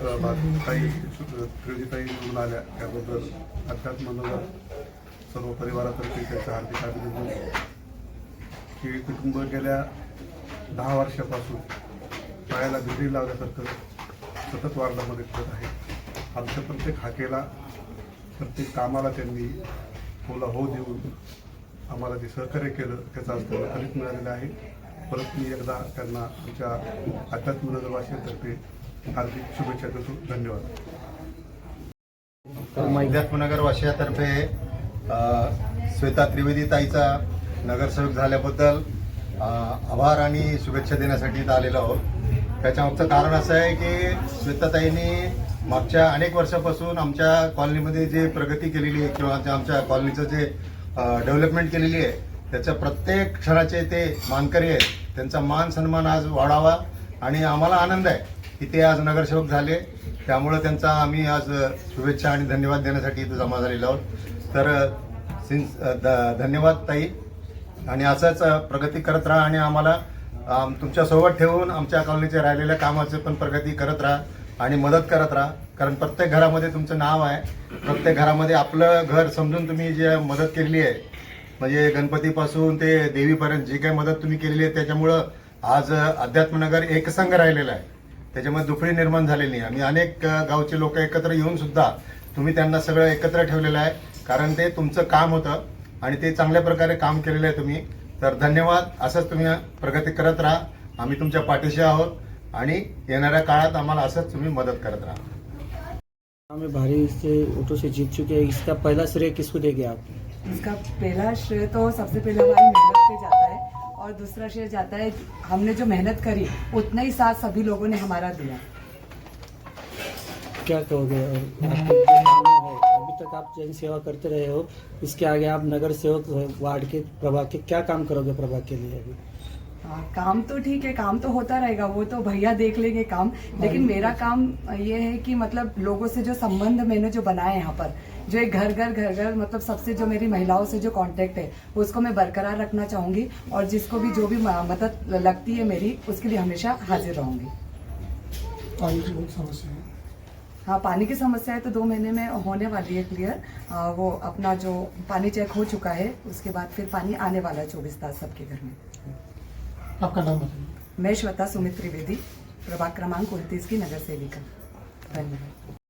अ, अ, काही त्रिवेदीताई निवडून आल्या त्याबद्दल अध्यात्मनगर सर्व परिवारातर्फे त्याचं हार्दिक अभिनंदन. हे कुटुंब गेल्या दहा वर्षापासून पायाला भिडी लावल्यासारखं सतत वार्डामध्ये करत आहे. आमच्या प्रत्येक हाकेला प्रत्येक कामाला त्यांनी बोला हो देऊन आम्हाला जे सहकार्य केलं त्याचा आज त्यांना फलित मिळालेलं आहे. परत मी एकदा त्यांना आमच्या अध्यात्म वासियांतर्फे हार्दिक शुभेच्छा देतो. धन्यवाद. अध्यात्मनगर वासियातर्फे श्वेता त्रिवेदी ताईचा नगरसेवक झाल्याबद्दल आभार आणि शुभेच्छा देण्यासाठी इथं आलेलो आहोत. त्याच्यामागचं कारण असं आहे की श्वेताताईंनी मागच्या अनेक वर्षापासून आमच्या कॉलनीमध्ये जे प्रगती केलेली आहे किंवा जे आमच्या कॉलनीचं जे डेव्हलपमेंट केलेली आहे त्याच्या प्रत्येक क्षणाचे ते मानकरी आहेत. त्यांचा मान सन्मान आज वाढावा आणि आम्हाला आनंद आहे. की ते आज नगरसेवक झाले. त्यामुळं त्यांचा आम्ही आज शुभेच्छा आणि धन्यवाद देण्यासाठी इथं जमा झालेलो आहोत. तर सिन्स द- धन्यवाद ताई. आणि असंच प्रगती करत राहा आणि आम्हाला तुमच्यासोबत ठेवून आमच्या कॉलनीच्या राहिलेल्या कामाचे पण प्रगती करत राहा आणि मदत करत राहा. कारण प्रत्येक घरामध्ये तुमचं नाव आहे. प्रत्येक घरामध्ये आपलं घर समजून तुम्ही जे मदत केलेली आहे म्हणजे गणपतीपासून ते देवीपर्यंत जी काही मदत तुम्ही केलेली आहे त्याच्यामुळं आज अध्यात्मनगर एकसंघ राहिलेला आहे. त्याच्यामध्ये दुफळी निर्माण झालेली आहे. आणि अनेक गावचे लोक एकत्र येऊन सुद्धा तुम्ही त्यांना सगळं एकत्र ठेवलेलं आहे. कारण ते तुमचं काम होतं आणि ते चांगल्या प्रकारे काम केलेलं आहे तुम्ही. तर धन्यवाद. असंच तुम्ही प्रगती करत राहा. आम्ही तुमच्या पाठीशी आहोत. आणि येणाऱ्या काळात आम्हाला असंच तुम्ही मदत करत राहा. हमें भारी से वोटों से जीत चुके हैं. इसका पहला श्रेय किसको देंगे आप? इसका पहला श्रेय तो सबसे पहले हमारी मेहनत पे जाता और दूसरा शेयर जाता है हमने जो मेहनत करी उतना ही साथ सभी लोगों ने हमारा दिया। क्या कहोगे? और आपके जो काम है? अभी तक आप जन सेवा करते रहे हो इसके आगे आप नगर सेवक वार्ड के प्रभाग के क्या काम करोगे प्रभाग के लिए अभी? हाँ, काम तो ठीक है काम तो होता रहेगा वो तो भैया देख लेंगे काम। लेकिन मेरा काम ये है कि मतलब लोगों से जो संबंध मैंने जो बनाए यहाँ पर जो एक घर घर घर घर मतलब सबसे जो मेरी महिलाओं से जो कांटेक्ट है उसको मैं बरकरार रखना चाहूँगी और जिसको भी जो भी मदद लगती है मेरी उसके लिए हमेशा हाजिर रहूँगी। हाँ। पानी की समस्या है तो दो महीने में होने वाली है क्लियर आ, वो अपना जो पानी चेक हो चुका है उसके बाद फिर पानी आने वाला है चौबीस तास सबके घर में। आपका नाम बताइए। मैं श्वेता सुमित त्रिवेदी प्रभाग क्रमांक उनतीस की नगर सेविका धन्यवाद।